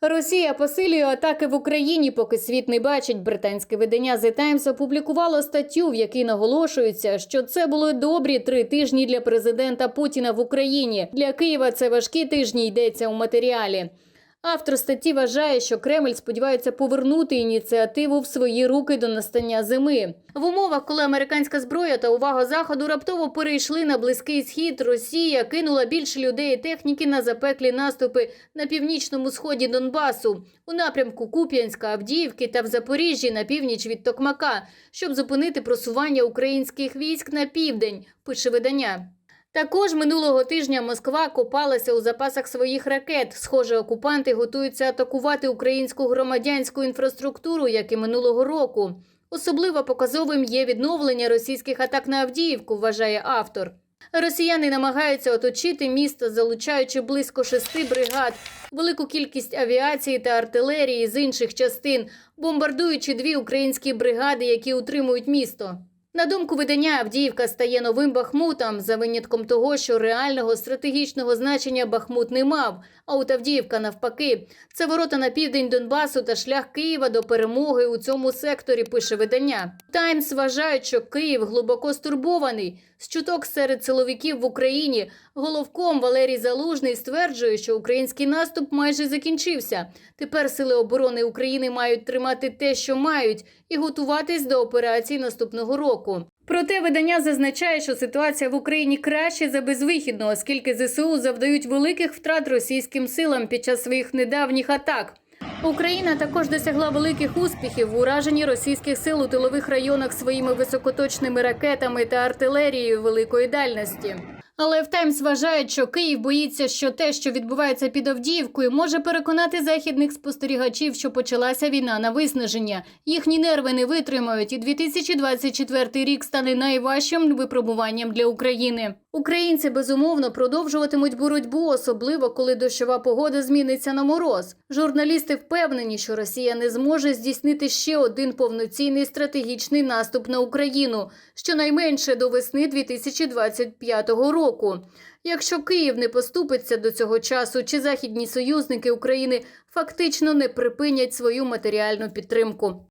Росія посилює атаки в Україні, поки світ не бачить. Британське видання The Times опублікувало статтю, в якій наголошується, що це були добрі три тижні для президента Путіна в Україні. Для Києва це важкі тижні йдеться у матеріалі. Автор статті вважає, що Кремль сподівається повернути ініціативу в свої руки до настання зими. В умовах, коли американська зброя та увага заходу раптово перейшли на близький схід, Росія кинула більше людей і техніки на запеклі наступи на північному сході Донбасу, у напрямку Куп'янська, Авдіївки та в Запоріжжі на північ від Токмака, щоб зупинити просування українських військ на південь. Пише видання. Також минулого тижня Москва копалася у запасах своїх ракет. Схоже, окупанти готуються атакувати українську громадянську інфраструктуру, як і минулого року. Особливо показовим є відновлення російських атак на Авдіївку, вважає автор. Росіяни намагаються оточити місто, залучаючи близько шести бригад, велику кількість авіації та артилерії з інших частин, бомбардуючи дві українські бригади, які утримують місто. На думку видання, Авдіївка стає новим Бахмутом за винятком того, що реального стратегічного значення Бахмут не мав. А от Авдіївка навпаки, це ворота на південь Донбасу та шлях Києва до перемоги у цьому секторі. Пише видання. Таймс вважають, що Київ глибоко стурбований. З чуток серед силовиків в Україні головком Валерій Залужний стверджує, що український наступ майже закінчився. Тепер сили оборони України мають тримати те, що мають, і готуватись до операцій наступного року. Проте видання зазначає, що ситуація в Україні краще за безвихідну, оскільки ЗСУ завдають великих втрат російським силам під час своїх недавніх атак. Україна також досягла великих успіхів в ураженні російських сил у тилових районах своїми високоточними ракетами та артилерією великої дальності. Але в Таймс вважають, що Київ боїться, що те, що відбувається під Авдіївкою, може переконати західних спостерігачів, що почалася війна на виснаження. Їхні нерви не витримають, і 2024 рік стане найважчим випробуванням для України. Українці безумовно продовжуватимуть боротьбу, особливо коли дощова погода зміниться на мороз. Журналісти впевнені, що Росія не зможе здійснити ще один повноцінний стратегічний наступ на Україну, щонайменше до весни 2025 року. Якщо Київ не поступиться до цього часу, чи західні союзники України фактично не припинять свою матеріальну підтримку.